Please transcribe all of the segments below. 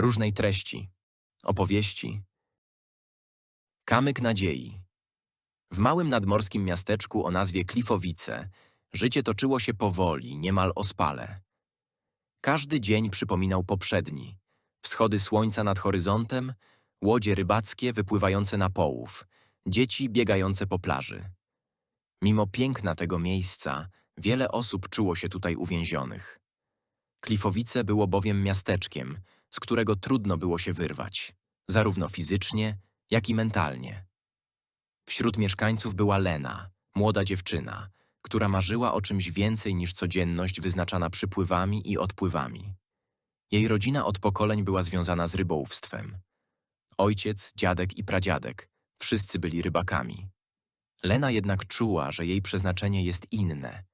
różnej treści, opowieści. Kamyk nadziei. W małym nadmorskim miasteczku o nazwie Klifowice życie toczyło się powoli, niemal ospale. Każdy dzień przypominał poprzedni. Wschody słońca nad horyzontem, łodzie rybackie wypływające na połów, dzieci biegające po plaży. Mimo piękna tego miejsca, wiele osób czuło się tutaj uwięzionych. Klifowice było bowiem miasteczkiem, z którego trudno było się wyrwać, zarówno fizycznie, jak i mentalnie. Wśród mieszkańców była Lena, młoda dziewczyna, która marzyła o czymś więcej niż codzienność wyznaczana przypływami i odpływami. Jej rodzina od pokoleń była związana z rybołówstwem. Ojciec, dziadek i pradziadek wszyscy byli rybakami. Lena jednak czuła, że jej przeznaczenie jest inne.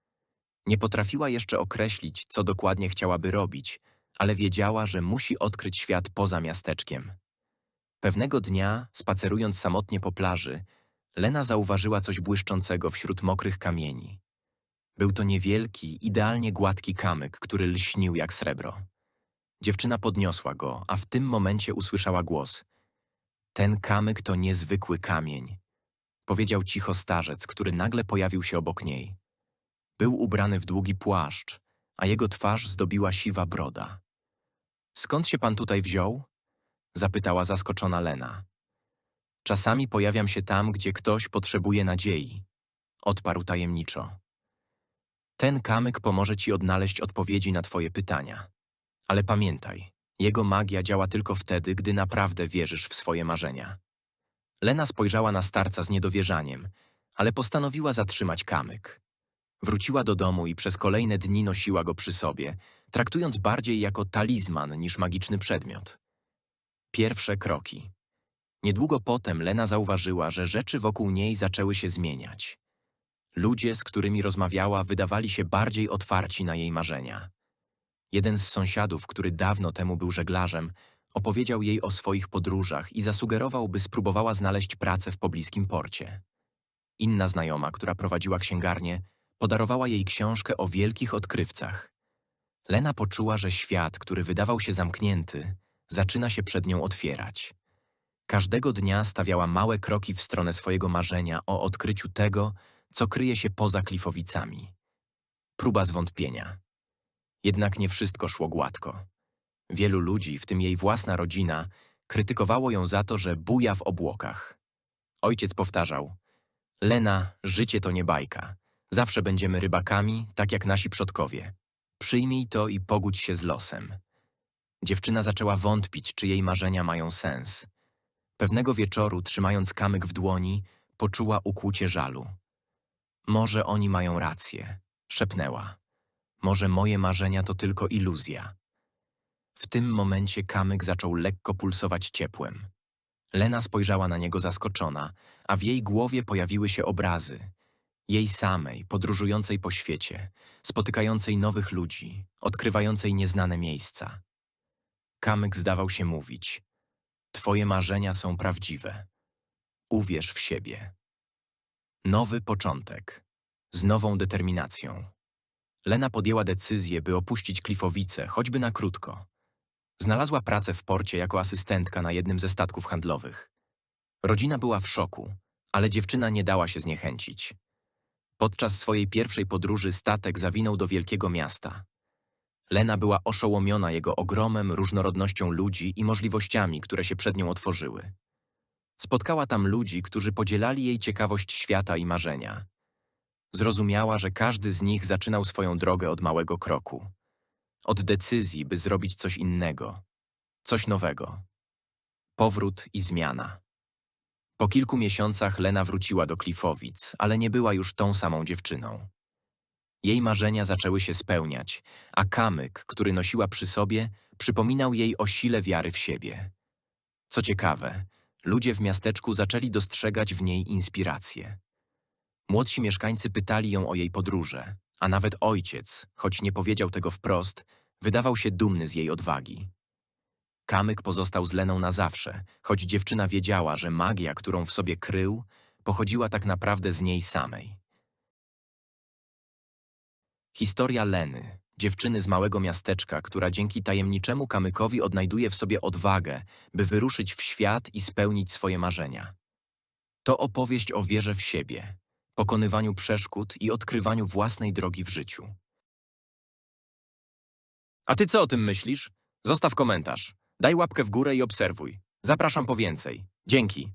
Nie potrafiła jeszcze określić, co dokładnie chciałaby robić, ale wiedziała, że musi odkryć świat poza miasteczkiem. Pewnego dnia, spacerując samotnie po plaży, Lena zauważyła coś błyszczącego wśród mokrych kamieni. Był to niewielki, idealnie gładki kamyk, który lśnił jak srebro. Dziewczyna podniosła go, a w tym momencie usłyszała głos. Ten kamyk to niezwykły kamień, powiedział cicho starzec, który nagle pojawił się obok niej. Był ubrany w długi płaszcz, a jego twarz zdobiła siwa broda. Skąd się pan tutaj wziął? zapytała zaskoczona Lena. Czasami pojawiam się tam, gdzie ktoś potrzebuje nadziei, odparł tajemniczo. Ten kamyk pomoże ci odnaleźć odpowiedzi na twoje pytania. Ale pamiętaj, jego magia działa tylko wtedy, gdy naprawdę wierzysz w swoje marzenia. Lena spojrzała na starca z niedowierzaniem, ale postanowiła zatrzymać kamyk. Wróciła do domu i przez kolejne dni nosiła go przy sobie, traktując bardziej jako talizman niż magiczny przedmiot. Pierwsze kroki. Niedługo potem Lena zauważyła, że rzeczy wokół niej zaczęły się zmieniać. Ludzie, z którymi rozmawiała, wydawali się bardziej otwarci na jej marzenia. Jeden z sąsiadów, który dawno temu był żeglarzem, opowiedział jej o swoich podróżach i zasugerował, by spróbowała znaleźć pracę w pobliskim porcie. Inna znajoma, która prowadziła księgarnię, podarowała jej książkę o wielkich odkrywcach. Lena poczuła, że świat, który wydawał się zamknięty, zaczyna się przed nią otwierać. Każdego dnia stawiała małe kroki w stronę swojego marzenia o odkryciu tego, co kryje się poza klifowicami. Próba zwątpienia. Jednak nie wszystko szło gładko. Wielu ludzi, w tym jej własna rodzina, krytykowało ją za to, że buja w obłokach. Ojciec powtarzał: Lena, życie to nie bajka. Zawsze będziemy rybakami, tak jak nasi przodkowie. Przyjmij to i pogódź się z losem. Dziewczyna zaczęła wątpić, czy jej marzenia mają sens. Pewnego wieczoru, trzymając kamyk w dłoni, poczuła ukłucie żalu. Może oni mają rację, szepnęła. Może moje marzenia to tylko iluzja. W tym momencie kamyk zaczął lekko pulsować ciepłem. Lena spojrzała na niego zaskoczona, a w jej głowie pojawiły się obrazy. Jej samej, podróżującej po świecie, spotykającej nowych ludzi, odkrywającej nieznane miejsca. Kamyk zdawał się mówić: Twoje marzenia są prawdziwe. Uwierz w siebie. Nowy początek. Z nową determinacją. Lena podjęła decyzję, by opuścić Klifowice, choćby na krótko. Znalazła pracę w porcie jako asystentka na jednym ze statków handlowych. Rodzina była w szoku, ale dziewczyna nie dała się zniechęcić. Podczas swojej pierwszej podróży statek zawinął do wielkiego miasta. Lena była oszołomiona jego ogromem, różnorodnością ludzi i możliwościami, które się przed nią otworzyły. Spotkała tam ludzi, którzy podzielali jej ciekawość świata i marzenia. Zrozumiała, że każdy z nich zaczynał swoją drogę od małego kroku. Od decyzji, by zrobić coś innego, coś nowego. Powrót i zmiana. Po kilku miesiącach Lena wróciła do Klifowic, ale nie była już tą samą dziewczyną. Jej marzenia zaczęły się spełniać, a kamyk, który nosiła przy sobie, przypominał jej o sile wiary w siebie. Co ciekawe, ludzie w miasteczku zaczęli dostrzegać w niej inspirację. Młodsi mieszkańcy pytali ją o jej podróże, a nawet ojciec, choć nie powiedział tego wprost, wydawał się dumny z jej odwagi. Kamyk pozostał z Leną na zawsze, choć dziewczyna wiedziała, że magia, którą w sobie krył, pochodziła tak naprawdę z niej samej. Historia Leny, dziewczyny z małego miasteczka, która dzięki tajemniczemu kamykowi odnajduje w sobie odwagę, by wyruszyć w świat i spełnić swoje marzenia. To opowieść o wierze w siebie, pokonywaniu przeszkód i odkrywaniu własnej drogi w życiu. A ty co o tym myślisz? Zostaw komentarz. Daj łapkę w górę i obserwuj. Zapraszam po więcej. Dzięki.